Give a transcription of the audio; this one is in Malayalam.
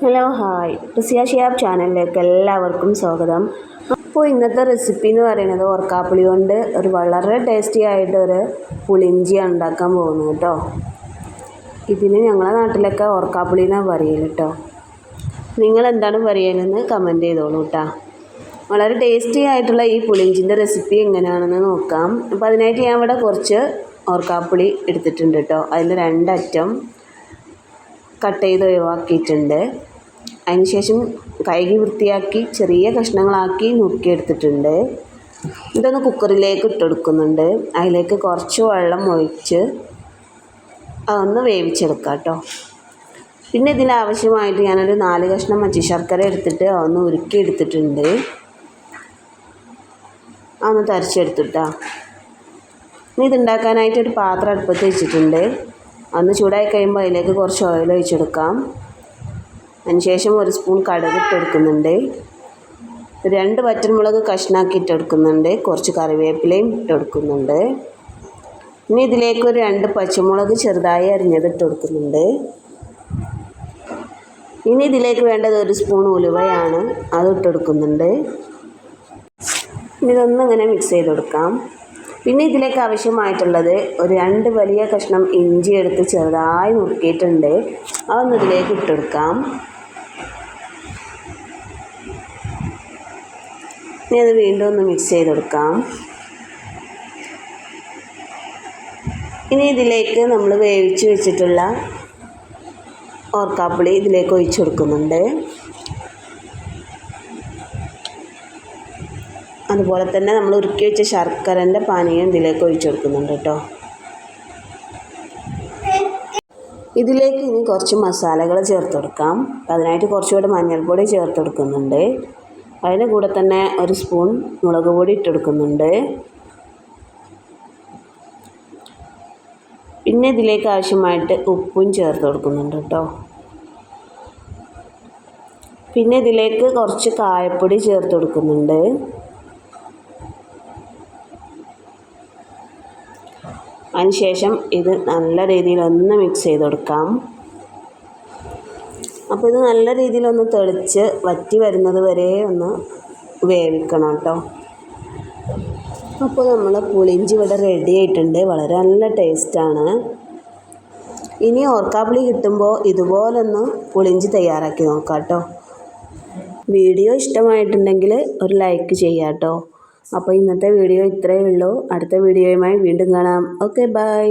Hello hi. റുസിയ ഷിയാബ് ചാനലിലേക്ക് എല്ലാവർക്കും സ്വാഗതം. അപ്പോൾ ഇന്നത്തെ റെസിപ്പി എന്ന് പറയുന്നത് ഓർക്കാപ്പുളി കൊണ്ട് ഒരു വളരെ ടേസ്റ്റി ആയിട്ട് ഒരു പുളിഞ്ചി ഉണ്ടാക്കാൻ പോകുന്നു കേട്ടോ. ഇതിന് ഞങ്ങളുടെ നാട്ടിലൊക്കെ ഓർക്കാപ്പുളി എന്നാണ് പറയൽ കേട്ടോ. നിങ്ങൾ എന്താണ് പറയലെന്ന് കമന്റ് ചെയ്തോളൂ കേട്ടോ. വളരെ ടേസ്റ്റി ആയിട്ടുള്ള ഈ പുളിഞ്ചിന്റെ റെസിപ്പി എങ്ങനെയാണെന്ന് നോക്കാം. അപ്പോൾ അതിനായിട്ട് ഞാൻ ഇവിടെ കുറച്ച് ഓർക്കാപ്പുളി എടുത്തിട്ടുണ്ട് കേട്ടോ. അതിൽ രണ്ടറ്റം കട്ട് ചെയ്ത് ഒഴിവാക്കിയിട്ടുണ്ട്. അതിന് ശേഷം കഴുകി വൃത്തിയാക്കി ചെറിയ കഷ്ണങ്ങളാക്കി നുറുക്കിയെടുത്തിട്ടുണ്ട്. ഇതൊന്ന് കുക്കറിലേക്ക് ഇട്ടെടുക്കുന്നുണ്ട്. അതിലേക്ക് കുറച്ച് വെള്ളം ഒഴിച്ച് അതൊന്ന് വേവിച്ചെടുക്കാം കേട്ടോ. പിന്നെ ഇതിലാവശ്യമായിട്ട് ഞാനൊരു നാല് കഷ്ണം മച്ചി ശർക്കര എടുത്തിട്ട് അതൊന്ന് ഉരുക്കി എടുത്തിട്ടുണ്ട് അതൊന്ന് തരച്ചെടുത്തിട്ടാ ഇനി ഇതുണ്ടാക്കാനായിട്ട് ഒരു പാത്രം അടുപ്പത്ത് വെച്ചിട്ടുണ്ട്. അന്ന് ചൂടായി കഴിയുമ്പോൾ അതിലേക്ക് കുറച്ച് ഓയിൽ ഒഴിച്ചെടുക്കാം. അതിനുശേഷം ഒരു സ്പൂൺ കടുക് ഇട്ടെടുക്കുന്നുണ്ട് രണ്ട് പച്ചമുളക് കഷ്ണാക്കി ഇട്ടെടുക്കുന്നുണ്ട് കുറച്ച് കറിവേപ്പിലയും ഇട്ടെടുക്കുന്നുണ്ട് ഇനി ഇതിലേക്ക് ഒരു രണ്ട് പച്ചമുളക് ചെറുതായി അരിഞ്ഞത് ഇട്ടെടുക്കുന്നുണ്ട് ഇനി ഇതിലേക്ക് വേണ്ടത് ഒരു സ്പൂൺ ഉലുവയാണ്. അത് ഇട്ടെടുക്കുന്നുണ്ട് ഇതൊന്നും ഇങ്ങനെ മിക്സ് ചെയ്ത് കൊടുക്കാം പിന്നെ ഇതിലേക്ക് ആവശ്യമായിട്ടുള്ളത് ഒരു രണ്ട് വലിയ കഷ്ണം ഇഞ്ചി എടുത്ത് ചെറുതായി നുറുക്കിയിട്ടുണ്ട്. അതൊന്ന് ഇതിലേക്ക് ഇട്ടെടുക്കാം. ഇനി അത് വീണ്ടും ഒന്ന് മിക്സ് ചെയ്തെടുക്കാം. ഇനി ഇതിലേക്ക് നമ്മൾ വേവിച്ച് വെച്ചിട്ടുള്ള ഓർക്കാപ്പുളി ഇതിലേക്ക് ഒഴിച്ചു കൊടുക്കുന്നുണ്ട് അതുപോലെ തന്നെ നമ്മൾ ഉരുക്കി വെച്ച ശർക്കരന്റെ പാനീയം ഇതിലേക്ക് ഒഴിച്ചു കൊടുക്കുന്നുണ്ട് കേട്ടോ. ഇതിലേക്ക് ഇനി കുറച്ച് മസാലകൾ ചേർത്ത് കൊടുക്കാം. അതിനായിട്ട് കുറച്ചുകൂടെ മഞ്ഞൾപ്പൊടി ചേർത്ത് കൊടുക്കുന്നുണ്ട്. അതിന്റെ കൂടെ തന്നെ ഒരു സ്പൂൺ മുളക് പൊടി ഇട്ടെടുക്കുന്നുണ്ട് പിന്നെ ഇതിലേക്ക് ആവശ്യമായിട്ട് ഉപ്പും ചേർത്ത് കൊടുക്കുന്നുണ്ട് കേട്ടോ. പിന്നെ ഇതിലേക്ക് കുറച്ച് കായപ്പൊടി ചേർത്ത് കൊടുക്കുന്നുണ്ട്. അതിനുശേഷം ഇത് നല്ല രീതിയിൽ ഒന്ന് മിക്സ് ചെയ്ത് കൊടുക്കാം അപ്പോൾ ഇത് നല്ല രീതിയിൽ ഒന്ന് തെളിച്ച് വറ്റി വരുന്നത് വരെ ഒന്ന് വേവിക്കണം കേട്ടോ. അപ്പോൾ നമ്മൾ പുളിഞ്ചി ഇവിടെ റെഡി ആയിട്ടുണ്ട്. വളരെ നല്ല ടേസ്റ്റാണ് ഇനി ഓർക്കാപ്പുളി കിട്ടുമ്പോൾ ഇതുപോലൊന്ന് പുളിഞ്ചി തയ്യാറാക്കി നോക്കാം കേട്ടോ. വീഡിയോ ഇഷ്ടമായിട്ടുണ്ടെങ്കിൽ ഒരു ലൈക്ക് ചെയ്യാം കേട്ടോ അപ്പോൾ ഇന്നത്തെ വീഡിയോ ഇത്രയേ ഉള്ളൂ. അടുത്ത വീഡിയോയുമായി വീണ്ടും കാണാം. Okay bye